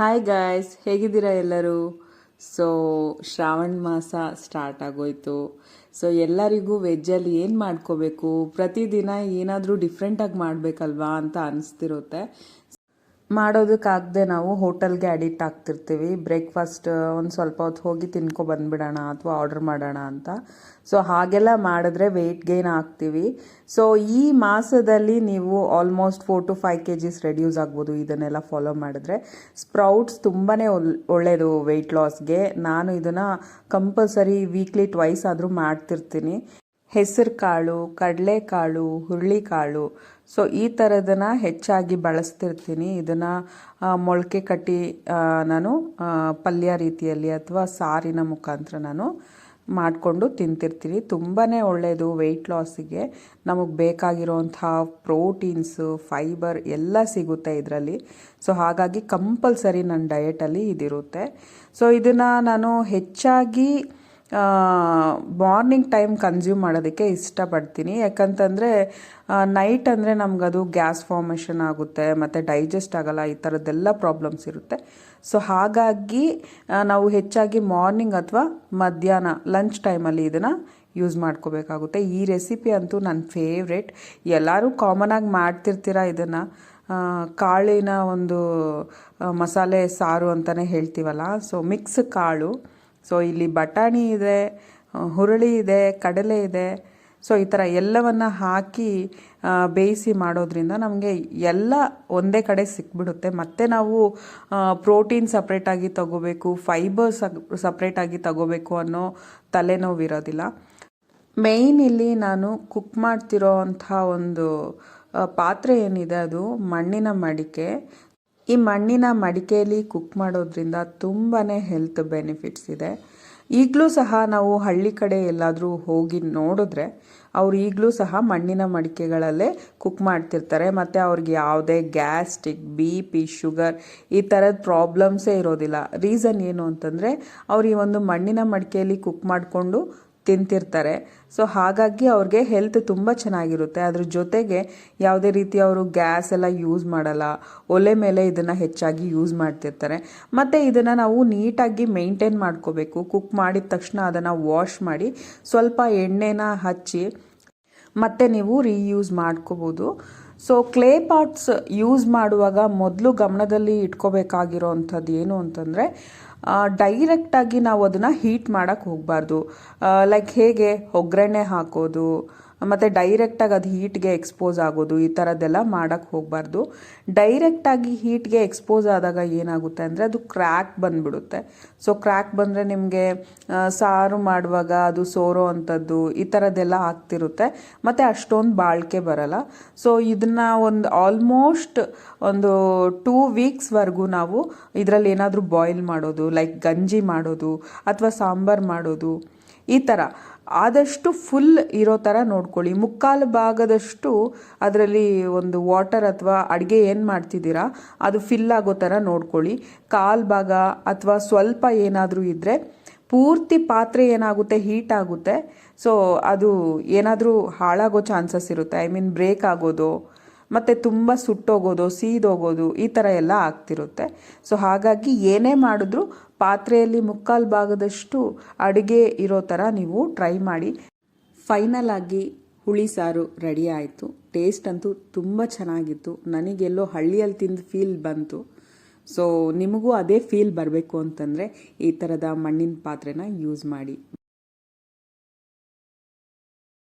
Hi guys ಹೇಗಿದ್ದೀರಾ ಎಲ್ಲರೂ? So Shravana ಮಾಸ ಸ್ಟಾರ್ಟ್ ಆಗೋಯ್ತು. ಸೊ ಎಲ್ಲರಿಗೂ ವೆಜ್ಜಲ್ಲಿ ಏನು ಮಾಡ್ಕೋಬೇಕು? ಪ್ರತಿದಿನ ಏನಾದರೂ ಡಿಫ್ರೆಂಟಾಗಿ ಮಾಡಬೇಕಲ್ವಾ ಅಂತ ಅನಿಸ್ತಿರುತ್ತೆ. ಮಾಡೋದಕ್ಕಾಗದೆ ನಾವು ಹೋಟೆಲ್ಗೆ ಅಡಿಕ್ಟ್ ಆಗ್ತಿರ್ತೀವಿ. ಬ್ರೇಕ್ಫಾಸ್ಟ್ ಒಂದು ಸ್ವಲ್ಪ ಹೊತ್ತು ಹೋಗಿ ತಿನ್ಕೊ ಬಂದ್ಬಿಡೋಣ ಅಥವಾ ಆರ್ಡರ್ ಮಾಡೋಣ ಅಂತ. ಸೊ, ಹಾಗೆಲ್ಲ ಮಾಡಿದ್ರೆ ವೆಯ್ಟ್ ಗೇನ್ ಆಗ್ತೀವಿ. ಸೊ, ಈ ಮಾಸದಲ್ಲಿ ನೀವು almost four to five K Gs reduce ಆಗ್ಬೋದು. ಇದನ್ನೆಲ್ಲ ಫಾಲೋ ಮಾಡಿದ್ರೆ ಸ್ಪ್ರೌಟ್ಸ್ ತುಂಬಾ ಒಳ್ಳೆಯದು ವೆಯ್ಟ್ ಲಾಸ್ಗೆ ನಾನು ಇದನ್ನು ಕಂಪಲ್ಸರಿ ವೀಕ್ಲಿ ಟ್ವೈಸ್ ಆದರೂ ಮಾಡ್ತಿರ್ತೀನಿ. ಹೆಸರು ಕಾಳು ಕಡಲೆಕಾಳು, ಹುರುಳಿಕಾಳು. ಸೊ ಈ ಥರದನ್ನು ಹೆಚ್ಚಾಗಿ ಬಳಸ್ತಿರ್ತೀನಿ. ಇದನ್ನು ಮೊಳಕೆ ಕಟ್ಟಿ ನಾನು ಪಲ್ಯ ರೀತಿಯಲ್ಲಿ ಅಥವಾ ಸಾರಿನ ಮುಖಾಂತರ ನಾನು ಮಾಡಿಕೊಂಡು ತಿಂತಿರ್ತೀನಿ. ತುಂಬಾ ಒಳ್ಳೆಯದು ವೆಯ್ಟ್ ಲಾಸಿಗೆ ನಮಗೆ ಬೇಕಾಗಿರೋಂಥ ಪ್ರೋಟೀನ್ಸು ಫೈಬರ್ ಎಲ್ಲ ಸಿಗುತ್ತೆ ಇದರಲ್ಲಿ. ಸೊ ಹಾಗಾಗಿ ಕಂಪಲ್ಸರಿ ನನ್ನ ಡಯೆಟಲ್ಲಿ ಇದಿರುತ್ತೆ. ಸೊ ಇದನ್ನು ನಾನು ಹೆಚ್ಚಾಗಿ ಮಾರ್ನಿಂಗ್ ಟೈಮ್ ಕನ್ಸ್ಯೂಮ್ ಮಾಡೋದಕ್ಕೆ ಇಷ್ಟಪಡ್ತೀನಿ. ಯಾಕಂತಂದರೆ ನೈಟ್ ಅಂದರೆ ನಮಗದು ಗ್ಯಾಸ್ ಫಾರ್ಮೇಷನ್ ಆಗುತ್ತೆ, ಮತ್ತು ಡೈಜೆಸ್ಟ್ ಆಗಲ್ಲ, ಈ ಥರದ್ದೆಲ್ಲ ಪ್ರಾಬ್ಲಮ್ಸ್ ಇರುತ್ತೆ. ಸೊ ಹಾಗಾಗಿ ನಾವು ಹೆಚ್ಚಾಗಿ ಮಾರ್ನಿಂಗ್ ಅಥವಾ ಮಧ್ಯಾಹ್ನ ಲಂಚ್ ಟೈಮಲ್ಲಿ ಇದನ್ನು ಯೂಸ್ ಮಾಡ್ಕೋಬೇಕಾಗುತ್ತೆ. ಈ ರೆಸಿಪಿ ಅಂತೂ ನನ್ನ ಫೇವ್ರೆಟ್ ಎಲ್ಲರೂ ಕಾಮನಾಗಿ ಮಾಡ್ತಿರ್ತೀರ ಇದನ್ನು? ಕಾಳಿನ ಒಂದು ಮಸಾಲೆ ಸಾರು ಅಂತಲೇ ಹೇಳ್ತೀವಲ್ಲ? ಸೊ ಮಿಕ್ಸ್ ಕಾಳು. ಸೊ ಇಲ್ಲಿ ಬಟಾಣಿ ಇದೆ ಹುರುಳಿ ಇದೆ, ಕಡಲೆ ಇದೆ. ಸೊ ಈ ಥರ ಎಲ್ಲವನ್ನು ಹಾಕಿ ಬೇಯಿಸಿ ಮಾಡೋದ್ರಿಂದ ನಮಗೆ ಎಲ್ಲ ಒಂದೇ ಕಡೆ ಸಿಕ್ಬಿಡುತ್ತೆ. ಮತ್ತು ನಾವು ಪ್ರೋಟೀನ್ ಸಪ್ರೇಟಾಗಿ ತಗೋಬೇಕು ಫೈಬರ್ ಸಪ್ರೇಟಾಗಿ ತಗೋಬೇಕು ಅನ್ನೋ ತಲೆನೋವಿರೋದಿಲ್ಲ ಮೇಯ್ನ್ ಇಲ್ಲಿ ನಾನು ಕುಕ್ ಮಾಡ್ತಿರೋ ಒಂದು ಪಾತ್ರೆ ಏನಿದೆ ಅದು ಮಣ್ಣಿನ ಮಡಿಕೆ. ಈ ಮಣ್ಣಿನ ಮಡಿಕೆಯಲ್ಲಿ ಕುಕ್ ಮಾಡೋದ್ರಿಂದ ತುಂಬಾ ಹೆಲ್ತ್ ಬೆನಿಫಿಟ್ಸ್ ಇದೆ. ಈಗಲೂ ಸಹ ನಾವು ಹಳ್ಳಿ ಕಡೆ ಎಲ್ಲಾದರೂ ಹೋಗಿ ನೋಡಿದ್ರೆ ಅವ್ರು ಈಗಲೂ ಸಹ ಮಣ್ಣಿನ ಮಡಿಕೆಗಳಲ್ಲೇ ಕುಕ್ ಮಾಡ್ತಿರ್ತಾರೆ. ಮತ್ತು ಅವ್ರಿಗೆ ಯಾವುದೇ ಗ್ಯಾಸ್ಟಿಕ್ ಬಿ ಪಿ ಶುಗರ್ ಈ ಥರದ ಪ್ರಾಬ್ಲಮ್ಸೇ ಇರೋದಿಲ್ಲ. ರೀಸನ್ ಏನು ಅಂತಂದರೆ ಅವ್ರು ಈ ಒಂದು ಮಣ್ಣಿನ ಮಡಿಕೆಯಲ್ಲಿ ಕುಕ್ ಮಾಡಿಕೊಂಡು ತಿಂತಿರ್ತಾರೆ. ಸೊ ಹಾಗಾಗಿ ಅವ್ರಿಗೆ ಹೆಲ್ತ್ ತುಂಬ ಚೆನ್ನಾಗಿರುತ್ತೆ. ಅದ್ರ ಜೊತೆಗೆ ಯಾವುದೇ ರೀತಿ ಅವರು ಗ್ಯಾಸ್ ಎಲ್ಲ ಯೂಸ್ ಮಾಡಲ್ಲ. ಒಲೆ ಮೇಲೆ ಇದನ್ನು ಹೆಚ್ಚಾಗಿ ಯೂಸ್ ಮಾಡ್ತಿರ್ತಾರೆ. ಮತ್ತು ಇದನ್ನು ನಾವು ನೀಟಾಗಿ ಮೇಂಟೈನ್ ಮಾಡ್ಕೋಬೇಕು. ಕುಕ್ ಮಾಡಿದ ತಕ್ಷಣ ಅದನ್ನು ವಾಶ್ ಮಾಡಿ ಸ್ವಲ್ಪ ಎಣ್ಣೆನ ಹಚ್ಚಿ ಮತ್ತೆ ನೀವು ರೀಯೂಸ್ ಮಾಡ್ಕೋಬೋದು. ಸೊ ಕ್ಲೇ ಪಾಟ್ಸ್ ಯೂಸ್ ಮಾಡುವಾಗ ಮೊದಲು ಗಮನದಲ್ಲಿ ಇಟ್ಕೋಬೇಕಾಗಿರೋ ಅಂಥದ್ದು ಏನು ಅಂತಂದರೆ ಡೈರೆಕ್ಟಾಗಿ ನಾವು ಅದನ್ನು ಹೀಟ್ ಮಾಡೋಕ್ಕೆ ಹೋಗಬಾರ್ದು. ಲೈಕ್ ಹೇಗೆ? ಒಗ್ಗರಣೆ ಹಾಕೋದು ಮತ್ತು ಡೈರೆಕ್ಟಾಗಿ ಅದು ಹೀಟ್ಗೆ ಎಕ್ಸ್ಪೋಸ್ ಆಗೋದು, ಈ ಥರದ್ದೆಲ್ಲ ಮಾಡೋಕ್ಕೆ ಹೋಗಬಾರ್ದು. ಡೈರೆಕ್ಟಾಗಿ ಹೀಟ್ಗೆ ಎಕ್ಸ್ಪೋಸ್ ಆದಾಗ ಏನಾಗುತ್ತೆ ಅಂದರೆ ಅದು ಕ್ರ್ಯಾಕ್ ಬಂದುಬಿಡುತ್ತೆ. ಸೊ ಕ್ರ್ಯಾಕ್ ಬಂದರೆ ನಿಮಗೆ ಸಾರು ಮಾಡುವಾಗ ಅದು ಸೋರೋ ಅಂಥದ್ದು ಈ ಥರದ್ದೆಲ್ಲ ಆಗ್ತಿರುತ್ತೆ. ಮತ್ತು ಅಷ್ಟೊಂದು ಬಾಳಿಕೆ ಬರಲ್ಲ. ಸೊ ಇದನ್ನು ಒಂದು ಆಲ್ಮೋಸ್ಟ್ ಒಂದು ಟೂ ವೀಕ್ಸ್ವರೆಗೂ ನಾವು ಇದರಲ್ಲಿ ಏನಾದರೂ ಬಾಯ್ಲ್ ಮಾಡೋದು ಲೈಕ್ ಗಂಜಿ ಮಾಡೋದು, ಅಥವಾ ಸಾಂಬಾರು ಮಾಡೋದು ಈ ಥರ ಆದಷ್ಟು ಫುಲ್ ಇರೋ ಥರ ನೋಡ್ಕೊಳ್ಳಿ. ಮುಕ್ಕಾಲು ಭಾಗದಷ್ಟು ಅದರಲ್ಲಿ ಒಂದು ವಾಟರ್ ಅಥವಾ ಅಡುಗೆ ಏನು ಮಾಡ್ತಿದ್ದೀರಾ, ಅದು ಫಿಲ್ ಆಗೋ ಥರ ನೋಡ್ಕೊಳ್ಳಿ. ಕಾಲು ಭಾಗ ಅಥವಾ ಸ್ವಲ್ಪ ಏನಾದರೂ ಇದ್ದರೆ ಪೂರ್ತಿ ಪಾತ್ರೆ ಏನಾಗುತ್ತೆ ಹೀಟ್ ಆಗುತ್ತೆ. ಸೊ ಅದು ಏನಾದರೂ ಹಾಳಾಗೋ ಚಾನ್ಸಸ್ ಇರುತ್ತೆ. ಐ ಮೀನ್ ಬ್ರೇಕ್ ಆಗೋದು. ಮತ್ತು ತುಂಬ ಸುಟ್ಟೋಗೋದು, ಸೀದೋಗೋದು ಈ ಥರ ಎಲ್ಲ ಆಗ್ತಿರುತ್ತೆ. ಸೊ ಹಾಗಾಗಿ ಏನೇ ಮಾಡಿದ್ರೂ ಪಾತ್ರೆಯಲ್ಲಿ ಮುಕ್ಕಾಲು ಭಾಗದಷ್ಟು ಅಡುಗೆ ಇರೋ ಥರ ನೀವು ಟ್ರೈ ಮಾಡಿ. ಫೈನಲ್ ಆಗಿ ಹುಳಿ ಸಾರು ರೆಡಿ ಆಯಿತು. ಟೇಸ್ಟ್ ಅಂತೂ ತುಂಬ ಚೆನ್ನಾಗಿತ್ತು. ನನಗೆಲ್ಲೋ ಹಳ್ಳಿಯಲ್ಲಿ ತಿಂದು ಫೀಲ್ ಬಂತು. ಸೊ ನಿಮಗೂ ಅದೇ ಫೀಲ್ ಬರಬೇಕು ಅಂತಂದರೆ ಈ ಥರದ ಮಣ್ಣಿನ ಪಾತ್ರೆನ ಯೂಸ್ ಮಾಡಿ.